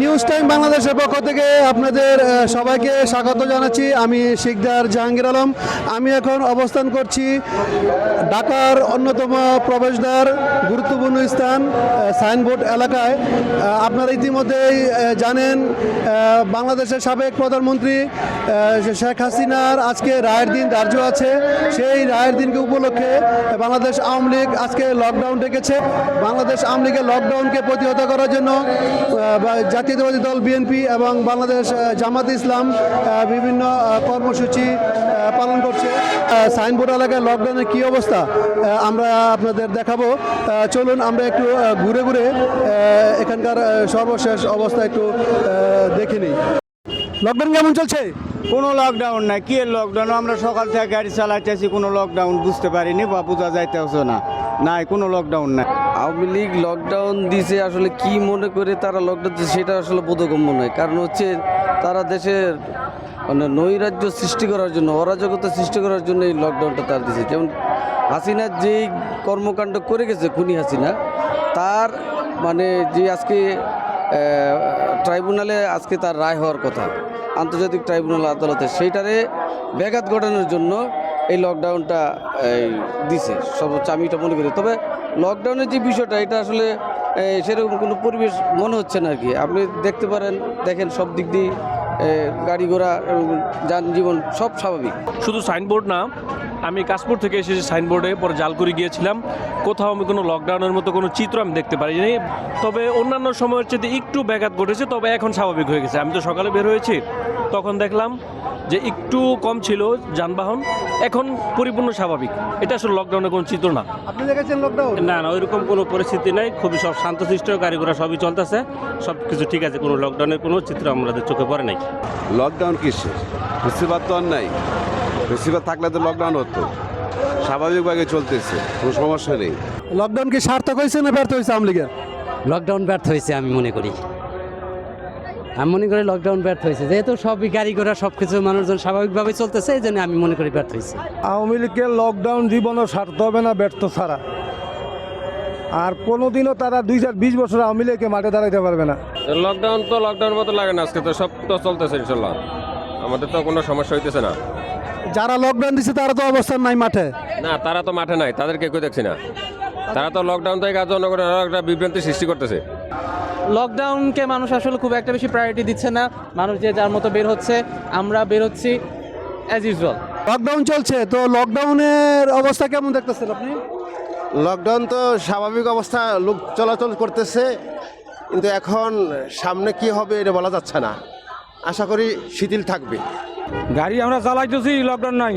News time বাংলাদেশের পক্ষ থেকে আপনাদের সবাইকে স্বাগত জানাচ্ছি। আমি শিকদার জাহাঙ্গীর আলম। আমি এখন অবস্থান করছি ঢাকার অন্যতম প্রবেশদ্বার গুরুত্বপূর্ণ স্থান সাইনবোর্ড এলাকায়। আপনারা ইতিমধ্যেই জানেন বাংলাদেশের সাবেক প্রধানমন্ত্রী শেখ হাসিনার আজকে রায়ের দিন ধার্য আছে। সেই রায়ের দিনকে উপলক্ষে বাংলাদেশ আওয়ামী লীগ আজকে লকডাউন ডেকেছে। বাংলাদেশ আওয়ামী লীগের লকডাউনকে প্রতিহত করার জন্য বা জাতীয়তাবাদী দল বিএনপি এবং বাংলাদেশ জামাত ইসলাম বিভিন্ন কর্মসূচি পালন করছে। সাইনবোর্ড এলাকায় লকডাউনের কী অবস্থা? আমরা আপনাদের দেখাবো। চলুন আমরা একটু ঘুরে ঘুরে এখানকার সর্বশেষ অবস্থা একটু দেখে নিই। লকডাউন কেমন চলছে? কোনো লকডাউন নাই। কি লকডাউন? আমরা সকাল থেকে গাড়ি চালাইতেছি, কোনো লকডাউন বুঝতে পারিনি বা বোঝা যাইতেছে না। নাই, কোনো লকডাউন নাই। আওয়ামী লীগ লকডাউন দিছে, আসলে কি মনে করে তারা লকডাউন দিচ্ছে সেটা আসলে বোধগম্য নয়। কারণ হচ্ছে তারা দেশের মানে নৈরাজ্য সৃষ্টি করার জন্য, অরাজকতা সৃষ্টি করার জন্য এই লকডাউনটা তার দিছে। যেমন হাসিনার যেই কর্মকাণ্ড করে গেছে, খুনি হাসিনা, তার মানে যে আজকে ট্রাইব্যুনালে আজকে তার রায় হওয়ার কথা, আন্তর্জাতিক ট্রাইব্যুনাল আদালতে, সেইটারে ব্যাঘাত ঘটানোর জন্য এই লকডাউনটা দিছে। সর্বোচ্চ আমি এটা মনে করি। তবে লকডাউনের যে বিষয়টা, এটা আসলে সেরকম কোনো পরিবেশ মনে হচ্ছে না আর কি আপনি দেখতে পারেন, দেখেন সব দিক দিয়ে গাড়ি ঘোড়া যানজীবন সব স্বাভাবিক। শুধু সাইনবোর্ড না আমি কাশপুর থেকে এসেছি সাইনবোর্ডে পরে জালকুড়ি গিয়েছিলাম। কোথাও আমি কোনো লকডাউনের মতো কোনো চিত্র আমি দেখতে পারিনি। তবে অন্যান্য সময়ের চেয়ে একটু ব্যাঘাত ঘটেছে তবে এখন স্বাভাবিক হয়ে গেছে। আমি তো সকালে বের হয়েছি তখন দেখলাম যে একটু কম ছিল যানবাহন এখন পরিপূর্ণ স্বাভাবিক। এটা আসলে লকডাউনের কোনো চিত্র না। আপনি দেখেছেন লকডাউন না না ওইরকম কোনো পরিস্থিতি নাই। খুবই সব শান্তশিষ্ট গাড়ি ঘোড়া সবই চলতেছে। সব কিছু ঠিক আছে কোনো লকডাউনের কোনো চিত্র আমাদের চোখে পড়ে নাই। লকডাউন কিসের? বুঝতে তো আর নাই। রিসিভার থাকলে তো লকডাউন হতো। স্বাভাবিকভাবে চলতেছে কোনো সমস্যা নেই। লকডাউন কি সার্থক হয়েছে না ব্যর্থ হয়েছে আওয়ামী লীগের? লকডাউন ব্যর্থ হয়েছে আমি মনে করি। আমি মনে করি লকডাউন ব্যর্থ হয়েছে। যেহেতু সবই গাড়ি ঘোড়া সব কিছু মানুষজন স্বাভাবিকভাবে চলতেছে এই জন্য আমি মনে করি ব্যর্থ হয়েছে। আওয়ামী লীগের লকডাউন জীবনও সার্থ হবে না ব্যর্থ ছাড়া। আর কোনোদিনও তারা দুই হাজার বিশ বছর আওয়ামী লীগকে মাঠে দাঁড়াইতে পারবে না। লকডাউন তো লকডাউন মতো লাগে না আজকে তো সব তো চলতেছে ইনশাল্লাহ। আমাদের তো কোনো সমস্যা হইতেছে না। যারা লকডাউন দিচ্ছে তারা তো অবস্থান নাই মাঠে। না তারা তো মাঠে নাই তাদেরকে কেউ দেখছি না। তারা তো লকডাউন থেকে কাজ জনগণের আরও একটা বিভ্রান্তি সৃষ্টি করতেছে। লকডাউনকে মানুষ আসলে খুব একটা বেশি প্রায়োরিটি দিচ্ছে না। মানুষ যে যার মতো বের হচ্ছে আমরা বের হচ্ছি অ্যাজ ইউজুয়াল লকডাউন চলছে তো লকডাউনের অবস্থা কেমন দেখতেছেন আপনি? লকডাউন তো স্বাভাবিক অবস্থা লোক চলাচল করতেছে কিন্তু এখন সামনে কি হবে এটা বলা যাচ্ছে না। আশা করি শিথিল থাকবে। গাড়ি আমরা চালাইতেছি লকডাউন নাই।